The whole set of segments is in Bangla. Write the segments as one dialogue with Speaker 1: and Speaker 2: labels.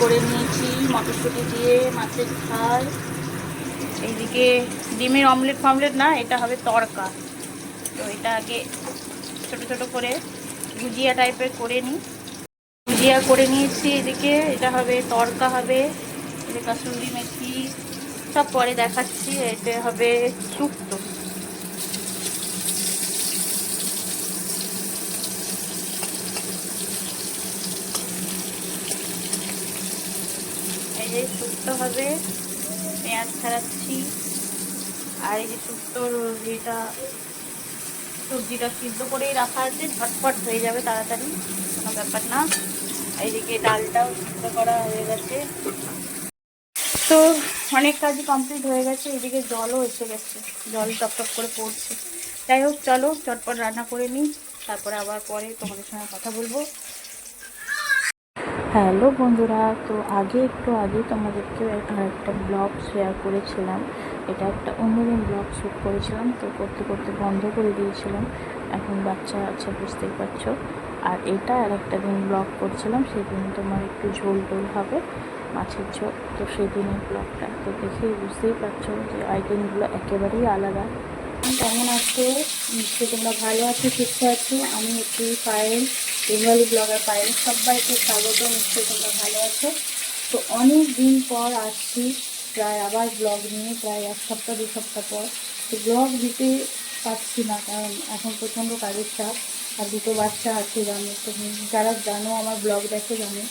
Speaker 1: করে নিয়েছি, মটরশুঁটি দিয়ে, মাছের ঝাল। এইদিকে ডিমের অমলেট ফমলেট না, এটা হবে তড়কা। তো এটা আগে ছোট ছোট করে ভুজিয়া টাইপের করে নিই। ভুজিয়া করে নিয়েছি এদিকে, এটা হবে তড়কা হবে কাসুন্দি মেথি, সব পরে দেখাচ্ছি, এটা হবে শুক্তো। যে শুক্তো হবে, পেঁয়াজ ছাড়াচ্ছি। আর এই যে শুক্তোর যেটা সবজিটা সিদ্ধ করেই রাখা আছে, ঝটপট হয়ে যাবে তাড়াতাড়ি, কোনো ব্যাপার না। এইদিকে ডালটাও সিদ্ধ করা হয়ে গেছে। তো অনেক কাজই কমপ্লিট হয়ে গেছে, এদিকে জলও এসে গেছে, জল টপটপ করে পড়ছে। যাই হোক, চলো, চটপট রান্না করে নিই, তারপরে আবার পরে তোমাদের সঙ্গে কথা বলব। হ্যালো বন্ধুরা, তো আগে একটু আগে তোমাদেরকে একটা ব্লগ শেয়ার করেছিলাম। এটা একটা অন্যদিন ব্লগ শ্যুট করেছিলাম, তো করতে করতে বন্ধ করে দিয়েছিলাম। এখন বাচ্চা আছে, বুঝতেই পারছ। আর এটা আর একটা দিন ব্লগ করছিলাম, সেদিন তোমার একটু ঝোল টোল হবে, মাছের ঝোল। তো সেদিনের ব্লগটা তো দেখেই বুঝতেই পারছ যে আইটেমগুলো একেবারেই আলাদা। কেমন আছো? নিশ্চয়ই তোমরা ভালো আছো, সুস্থ আছো। আমি একটু পায়েল বেঙ্গলি ব্লগার পায়েল, সবাইকে স্বাগত, নিশ্চয়ই তোমরা ভালো আছো। তো অনেক দিন পর আসছি, প্রায় আবার ব্লগ নিয়ে, প্রায় এক সপ্তাহ, দু সপ্তাহ পর। তো ব্লগ দিতে পারছি না, কারণ এখন প্রচণ্ড কাজের চাপ, আর দুটো বাচ্চা আছে জানো, তো যারা জানো আমার ব্লগ দেখে জানো,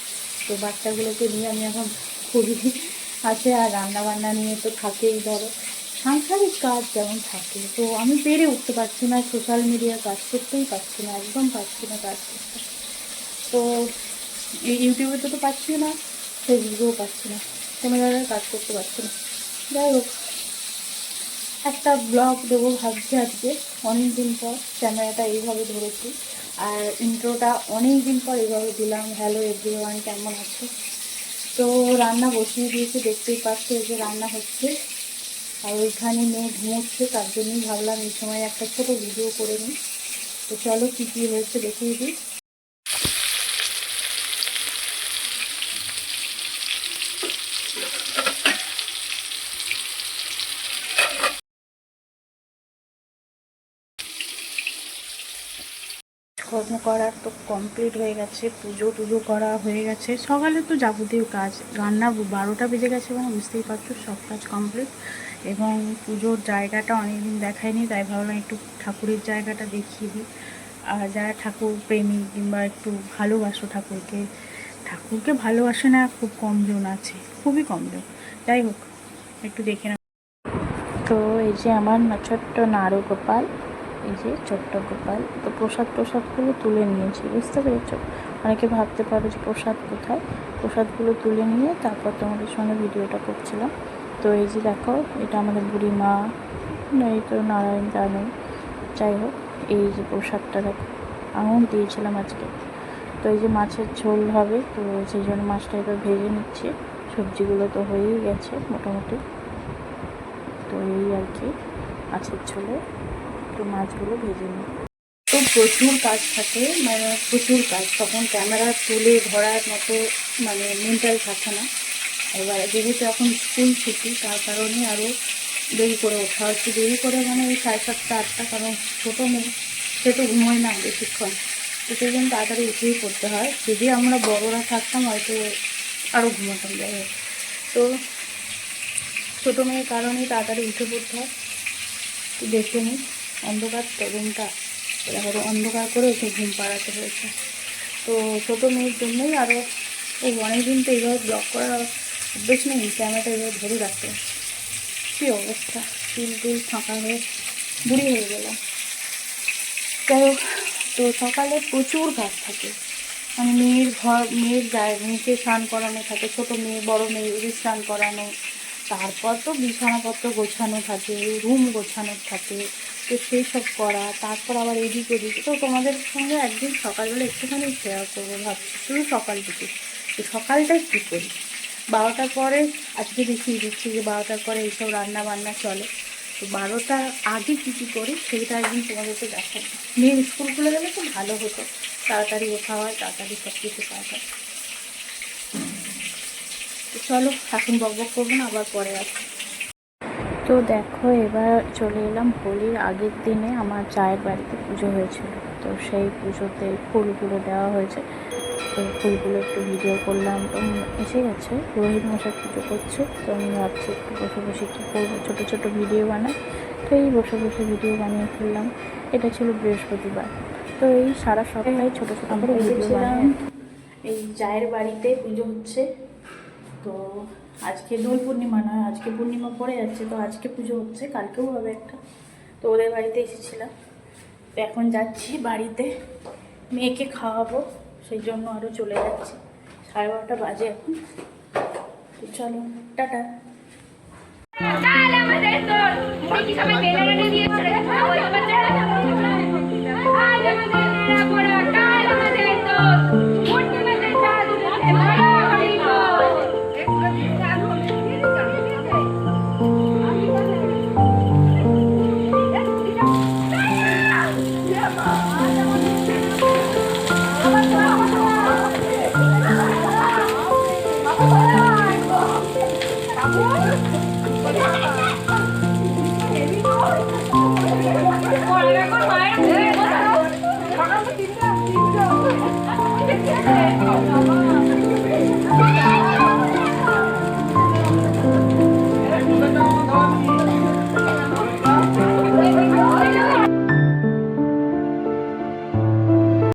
Speaker 1: তো বাচ্চাগুলোকে নিয়ে আমি এখন খুবই আছে, আর রান্না বান্না নিয়ে তো থাকেই, ধরো। সাংসারিক কাজ যেমন থাকে, তো আমি পেরে উঠতে পারছি না সোশ্যাল মিডিয়ার কাজ করতেই পারছি না, একদম পারছি না কাজ করতে। তো ইউটিউবে তো তো পাচ্ছি না ফেসবুকেও পাচ্ছি না কোনো জায়গায় কাজ করতে পারছি না। যাই হোক, একটা ব্লগ দেবো ভাবছি আজকে অনেক দিন পর ক্যামেরাটা এইভাবে ধরেছি, আর ইন্ট্রোটা অনেক দিন পর এইভাবে দিলাম হ্যালো এভরিওয়ান কেমন আছে? তো রান্না বসিয়ে দিয়েছি, দেখতেই পাচ্ছি যে রান্না হচ্ছে। আর ওইখানে মেয়ে ঘুমোচ্ছে, তার জন্যই ভাবলাম এই সময় একটা ছোটো ভিডিও করে নিই। তো চলো কী কী হয়েছে দেখিয়ে দিই। কর্ম করার তো কমপ্লিট হয়ে গেছে, পুজো টুজো করা হয়ে গেছে। সকালে তো যাবতীয় কাজ, রান্না বারোটা বেজে গেছে মানে বুঝতেই পারছ, সব কাজ কমপ্লিট এবং পুজোর জায়গাটা অনেকদিন দেখায়নি, তাই ভাবলাম একটু ঠাকুরের জায়গাটা দেখিয়ে দিই। আর যারা ঠাকুর প্রেমী কিংবা একটু ভালোবাসো ঠাকুরকে ঠাকুরকে ভালোবাসে না, খুব কমজন আছে, খুবই কমজন। যাই হোক, একটু দেখে না তো এই যে আমার ছোট্ট নাড়ু গোপাল এই যে ছোট্ট গোপাল। তো প্রসাদ, প্রসাদগুলো তুলে নিয়েছি, বুঝতে পেরেছ? অনেকে ভাবতে পারো যে প্রসাদ কোথায়? প্রসাদগুলো তুলে নিয়ে তারপর তোমাদের সঙ্গে ভিডিওটা করছিলাম। তো এই যে দেখো, এটা আমাদের বুড়ি মা এই তো নারায়ণ জানো। যাই হোক, এই যে প্রসাদটা দেখো, আঙুল দিয়েছিলাম আজকে। তো এই যে মাছের ঝোল হবে, তো সেই জন্য মাছটা এবার ভেজে নিচ্ছি। সবজিগুলো তো হয়েই গেছে মোটামুটি। তো এই আর কি, মাছের ঝোলে। একটু মাছগুলো ভেজে নিই। তো প্রচুর কাজ থাকে মানে প্রচুর কাজ। তখন ক্যামেরা তুলে ধরার মতো মানে মেন্টাল থাকে না। এবার যেহেতু এখন স্কুল ছুটি, তার কারণে আরও দেরি করে ওঠা। হচ্ছে দেরি করে মানে ওই সাড়ে সাতটা, আটটা, কারণ ছোটো মেয়ে, সে তো ঘুমোয় না বেশিক্ষণ। তো সেই জন্য তাড়াতাড়ি উঠেই পড়তে হয়। যদি আমরা বড়রা থাকতাম, হয়তো আরও ঘুমাতাম যাই হোক। তো ছোটো মেয়ের কারণেই তাড়াতাড়ি উঠে পড়তে হয়। তো দেখে নিই। অন্ধকার তো রুমটা এবার অন্ধকার করে ওকে ঘুম পাড়াতে হয়েছে। তো ছোটো মেয়ের জন্যই আরও ও অনেকদিন তো এইভাবে ব্লক করার অভ্যেস নেই, ক্যামেরাটা এইভাবে ধরে রাখতে কী অবস্থা? চুল টুল ফাঁকা হয়ে বুড়ি হয়ে গেলাম যাই হোক, তো সকালে প্রচুর কাজ থাকে। মানে মেয়ের ঘর, মেয়ের যায় মেয়েকে স্নান করানো থাকে, ছোটো মেয়ে, বড় মেয়ে ওদের স্নান করানো। তারপর তো বিছানাপত্র গোছানো থাকে, রুম গোছানো থাকে। তো সেই সব করা, তারপর আবার এদিক ওদিক। তো তোমাদের সঙ্গে একদিন সকালবেলা একটুখানি শেয়ার করব ভাবছি, শুধু সকাল থেকে। তো সকালটাই কী করি? বারোটার পরে আজকে দেখিয়ে দিচ্ছি যে বারোটার পরে এইসব রান্না বান্না চলে। তো বারোটার আগে কী কী করি সেইটা একদিন তোমাদেরকে দেখাবো। মেয়ের স্কুল খুলে গেলে তো ভালো হতো। তাড়াতাড়ি ওঠা হয়, তাড়াতাড়ি সব কিছু পাওয়া যায়।
Speaker 2: তো চলো, এখন বক বক করব না, আবার পরে আসব। তো দেখো এবার চলে এলাম হোলির আগের দিনে আমার চায়ের বাড়িতে পুজো হয়েছিল। তো সেই পুজোতে ফুলগুলো দেওয়া হয়েছে। তো ফুলগুলো একটু ভিডিও করলাম। তো এসে গেছে রোহিত মশাই পুজো করছে। তো আমি ভাবছি একটু বসে বসে কী করব? ছোটো ছোটো ভিডিও বানাই। তো এই বসে বসে ভিডিও বানিয়ে ফেললাম। এটা ছিল বৃহস্পতিবার। তো এই সারা সপ্তাহে ছোটো ছোটো করে ভিডিও বানাই এই চায়ের বাড়িতে পুজো হচ্ছে। তো আজকে দোল পূর্ণিমা নয়, আজকে পূর্ণিমা পড়ে যাচ্ছে, তো আজকে পুজো হচ্ছে, কালকেও হবে একটা। তো ওদের বাড়িতে এসেছিলাম। তো এখন যাচ্ছি বাড়িতে, মেয়েকে খাওয়াবো, সেই জন্য আরও চলে যাচ্ছি। সাড়ে বারোটা বাজে এখন। তো চলো, টাটা।
Speaker 1: আমাদের